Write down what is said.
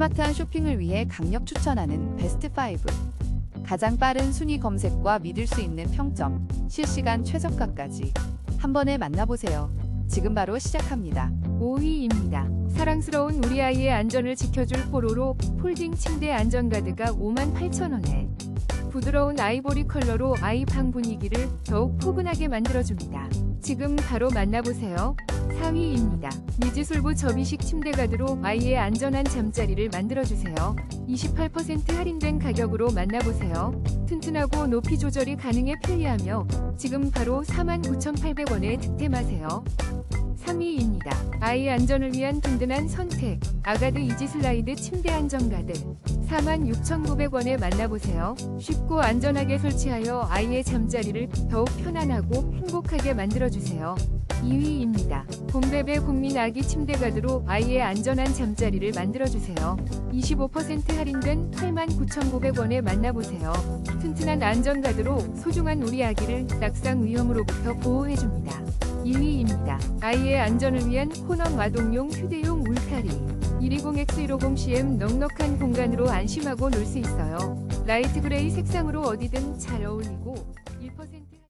스마트한 쇼핑을 위해 강력 추천하는 베스트 5. 가장 빠른 순위 검색과 믿을 수 있는 평점, 실시간 최저가까지 한 번에 만나보세요. 지금 바로 시작합니다. 5위입니다. 사랑스러운 우리 아이의 안전을 지켜줄 포로로 폴딩 침대 안전가드가 58,000원에 부드러운 아이보리 컬러로 아이 방 분위기를 더욱 포근하게 만들어줍니다. 지금 바로 만나보세요. 4위입니다. 미지술부 접이식 침대 가드로 아이의 안전한 잠자리를 만들어주세요. 28% 할인된 가격으로 만나보세요. 튼튼하고 높이 조절이 가능해 편리하며 지금 바로 49,800원에 득템하세요. 3위입니다. 아이 안전을 위한 든든한 선택. 아가드 이지 슬라이드 침대 안전가드. 46,900원에 만나보세요. 쉽고 안전하게 설치하여 아이의 잠자리를 더욱 편안하고 행복하게 만들어주세요. 2위입니다. 봄베베 국민 아기 침대 가드로 아이의 안전한 잠자리를 만들어주세요. 25% 할인된 89,900원에 만나보세요. 튼튼한 안전 가드로 소중한 우리 아기를 낙상 위험으로부터 보호해줍니다. 1위입니다. 아이의 안전을 위한 코넌 아동용 휴대용 울타리. 120X150CM 넉넉한 공간으로 안심하고 놀 수 있어요. 라이트 그레이 색상으로 어디든 잘 어울리고 1%